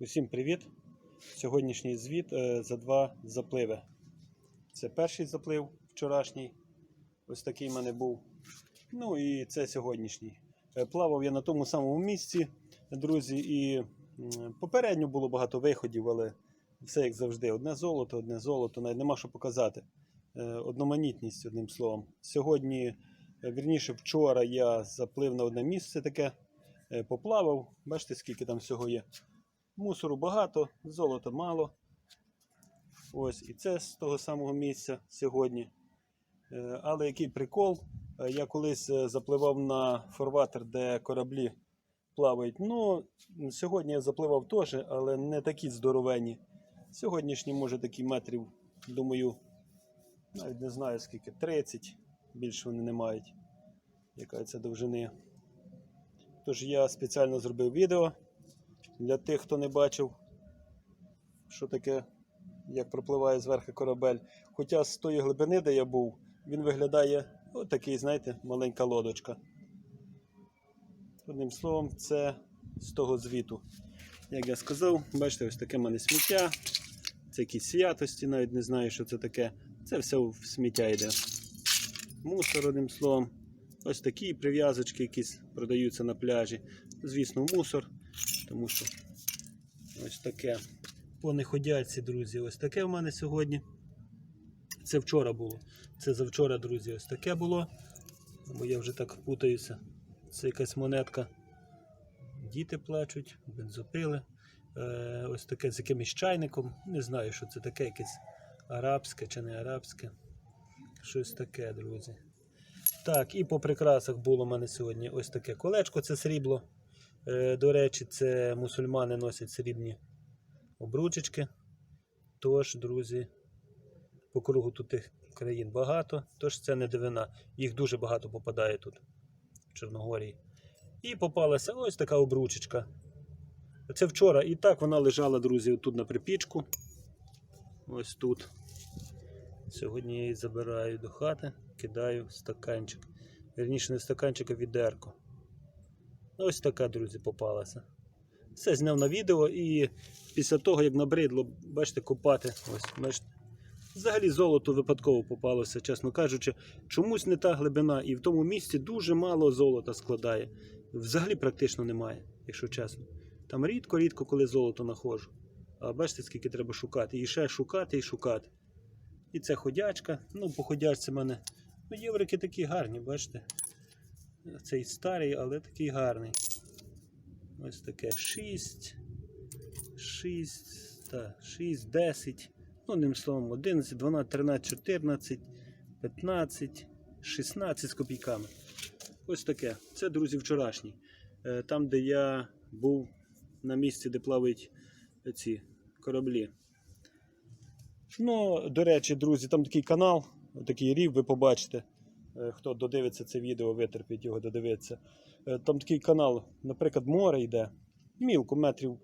Усім привіт! Сьогоднішній звіт е, за два запливи. Це перший заплив вчорашній. Ось такий в мене був. Ну і це сьогоднішній. Е, Плавав я на тому самому місці, друзі, і попередньо було багато виходів, але все як завжди. Одне золото, одне золото, навіть нема що показати. Е, Одноманітність, одним словом. Сьогодні, вірніше, вчора я заплив на одне місце таке, поплавав. Бачите, скільки там всього є. Мусору багато, золота мало. Ось, і це з того самого місця сьогодні. Е, Але який прикол, е, я колись е, запливав на форватер, де кораблі плавають. Ну, сьогодні я запливав теж, але не такі здоровенні. Сьогоднішні, може, такі метрів, думаю, навіть не знаю скільки, 30, більше вони не мають. Яка це довжини. Тож я спеціально зробив відео для тих, хто не бачив, що таке, як пропливає зверху корабель. Хоча з тої глибини, де я був, він виглядає отакий, знаєте, маленька лодочка. Одним словом, це з того звіту. Як я сказав, бачите, ось таке в мене сміття. Це якісь святості, навіть не знаю, що це таке. Це все в сміття йде. Мусор, одним словом. Ось такі прив'язочки якісь продаються на пляжі. Звісно, мусор. Тому що ось таке. По неходяці, друзі, ось таке в мене сьогодні. Це вчора було. Це завчора, друзі, ось таке було. Бо я вже так путаюся. Це якась монетка. Діти плачуть, бензопили. Е, ось таке з якимось чайником. Не знаю, що це таке, якесь арабське чи не арабське. Щось таке, друзі. Так, і по прикрасах було в мене сьогодні ось таке колечко, це срібло. Е, До речі, це мусульмани носять срібні обручечки. Тож, друзі, по кругу тут тих країн багато, тож це не дивина. Їх дуже багато попадає тут, в Чорногорії. І попалася ось така обручечка. Це вчора. І так вона лежала, друзі, тут на припічку. Ось тут. Сьогодні я її забираю до хати, кидаю стаканчик. Вірніше, не в стаканчик, а відерко. Ось така, друзі, попалася. Все зняв на відео і після того, як набридло, бачите, копати. Ось, бачите. Взагалі золото випадково попалося, чесно кажучи. Чомусь не та глибина, і в тому місці дуже мало золота складає. Взагалі практично немає, якщо чесно. Там рідко-рідко, коли золото знаходжу. А бачите, скільки треба шукати. І ще шукати і шукати. І це ходячка. Ну, по ходячці в мене. Ну, єврики такі гарні, бачите. Цей старий, але такий гарний. Ось таке 6, 6, та, 6, 10. Ну, одним словом, 11, 12, 13, 14, 15, 16 з копійками. Ось таке. Це, друзі, вчорашній. Е, Там, де я був на місці, де плавають ці кораблі. Ну, до речі, друзі, там такий канал, такий рів, ви побачите. Е, Хто додивиться це відео, витерпіть його додивитися. Е, Там такий канал, наприклад, море йде. Мілко, метрів,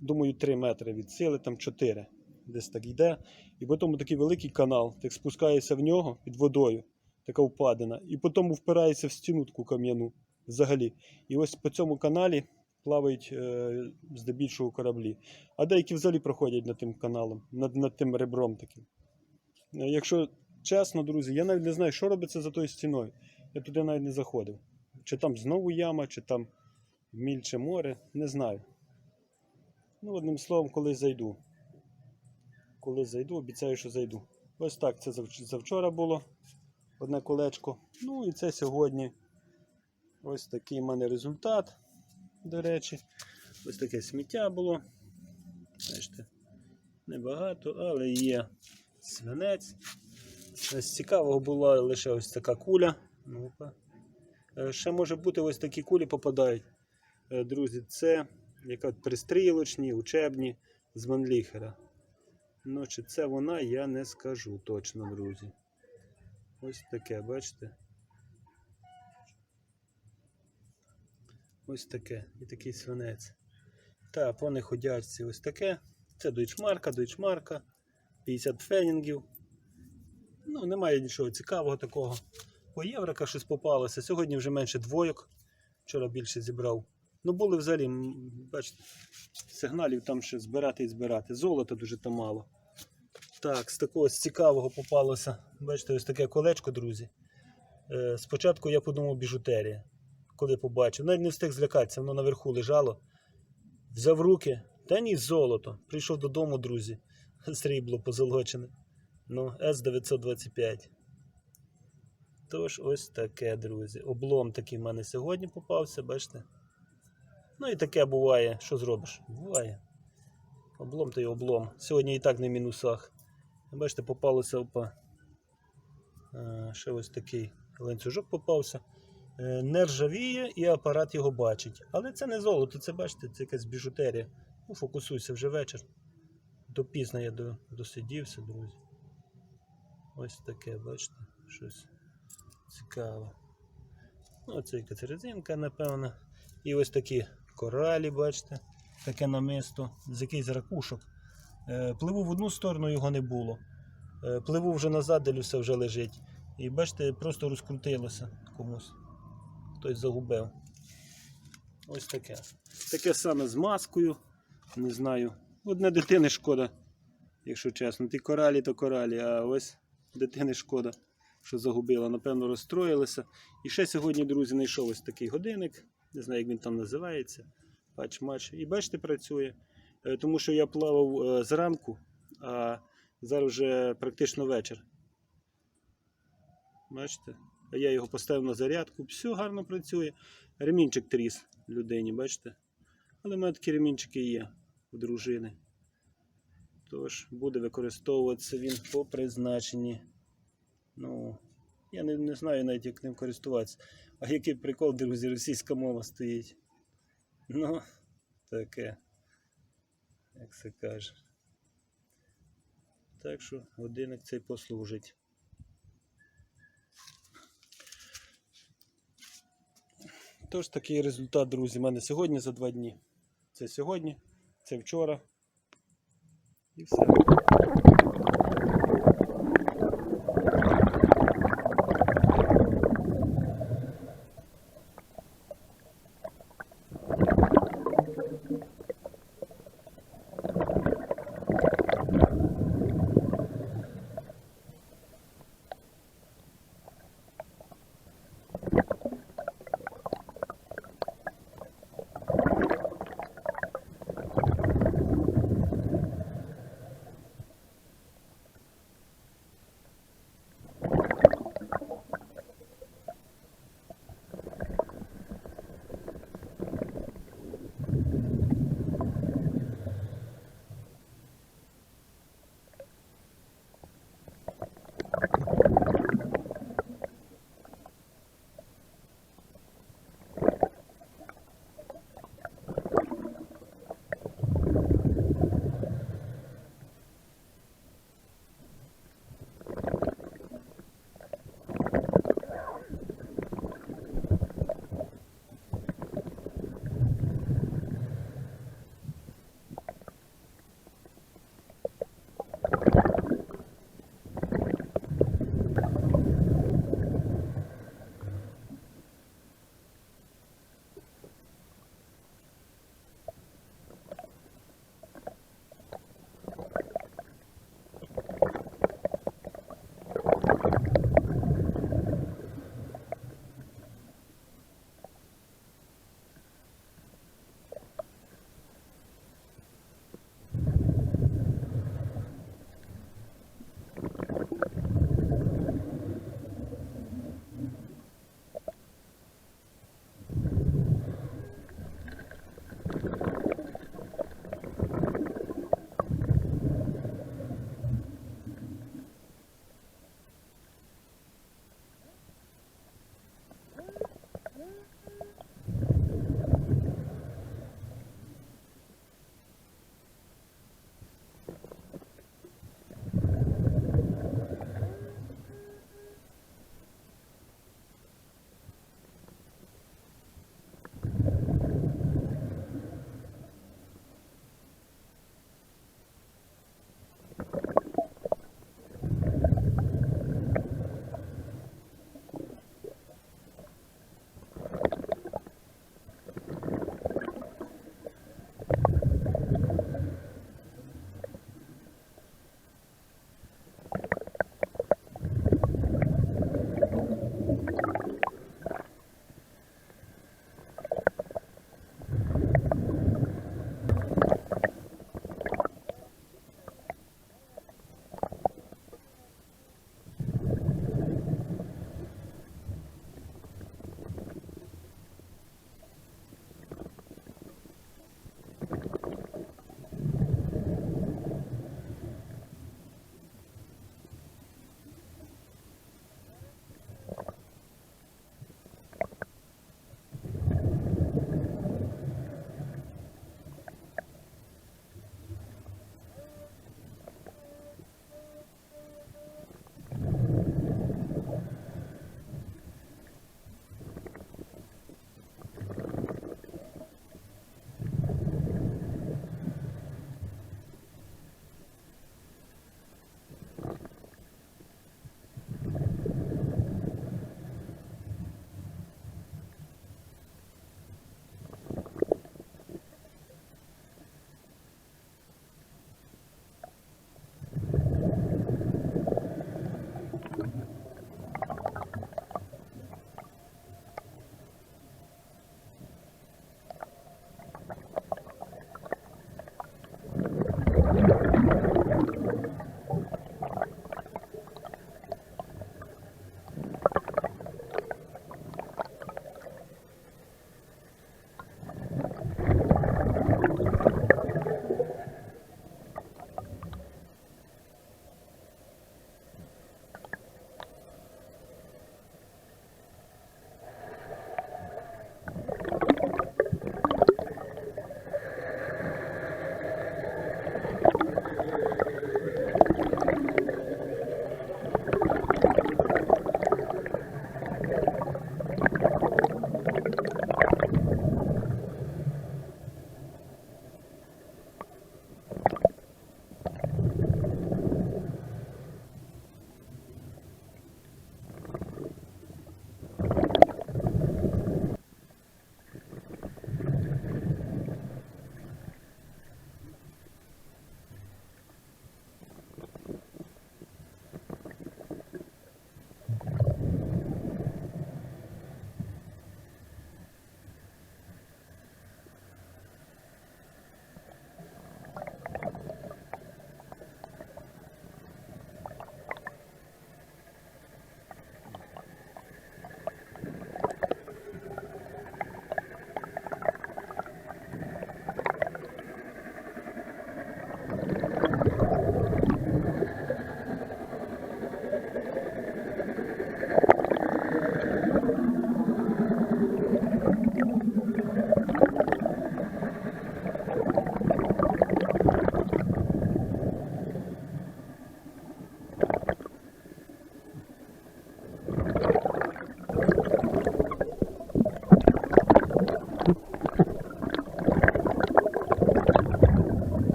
думаю, 3 метри від сили, там 4. Десь так йде. І потім такий великий канал, ти спускаєшся в нього під водою, така впадина, і потім впирається в стіну таку кам'яну взагалі. І ось по цьому каналі плавають е, здебільшого кораблі. А деякі взагалі проходять над тим каналом, над, над тим ребром таким. Е, Якщо чесно, друзі, я навіть не знаю, що робиться за тою стіною. Я туди навіть не заходив. Чи там знову яма, чи там мільче море, не знаю. Ну, одним словом, коли зайду. Коли зайду, обіцяю, що зайду. Ось так це завчора було. Одне колечко. Ну і це сьогодні. Ось такий в мене результат, до речі. Ось таке сміття було. Бачите, небагато, але є свинець. З цікавого була лише ось така куля. Е, Ще може бути ось такі кулі попадають. Е, Друзі, це яка пристрілочні, учебні з Манліхера. Ну, чи це вона, я не скажу точно, друзі. Ось таке, бачите? Ось таке. І такий свинець. Та, по неходячці ось таке. Це дойчмарка, дойчмарка. 50 фенінгів. Ну, немає нічого цікавого такого. По єврика щось попалося. Сьогодні вже менше двойок. Вчора більше зібрав Ну були взагалі, бачите, сигналів там ще збирати і збирати. Золота дуже то мало. Так, з такого з цікавого попалося. Бачите, ось таке колечко, друзі. Е, спочатку я подумав біжутерія, коли побачив. Навіть не встиг злякатися, воно наверху лежало. Взяв руки, та ні, золото. Прийшов додому, друзі. Срібло позолочене. Ну, С925. Тож ось таке, друзі. Облом такий в мене сьогодні попався, бачите? Ну і таке буває. Що зробиш? Буває. Облом то й облом. Сьогодні і так в мінусах. Бачите, попалося опа. Е, Ще ось такий ланцюжок попався. Е, Не ржавіє і апарат його бачить. Але це не золото, це бачите, це якась біжутерія. Ну, фокусуйся вже вечір. Допізно я до- досидівся, друзі. Ось таке, бачите, щось цікаве. Ну, це якась напевно. І ось такі коралі, бачите, таке намисто, з якийсь ракушок. Е, Пливу в одну сторону, його не було. Е, Пливу вже назад, дивлюся, вже лежить. І бачите, просто розкрутилося комусь. Хтось загубив. Ось таке. Таке саме з маскою. Не знаю. Одне дитини шкода, якщо чесно. Ті коралі, то коралі, а ось дитини шкода, що загубила. Напевно, розстроїлася. І ще сьогодні, друзі, знайшов ось такий годинник. Не знаю, як він там називається. Пач-мач. І бачите, працює. Е, Тому що я плавав е, зранку, а зараз вже практично вечір. Бачите? А я його поставив на зарядку, все гарно працює. Ремінчик тріс людині, бачите? Але в мене такі ремінчики є у дружини. Тож буде використовуватися він по призначенні. Ну, я не, не знаю навіть, як ним користуватися. А який прикол, друзі, російська мова стоїть. Ну, таке, як це каже. Так що годинник цей послужить. Тож такий результат, друзі, в мене сьогодні за два дні. Це сьогодні, це вчора. І все.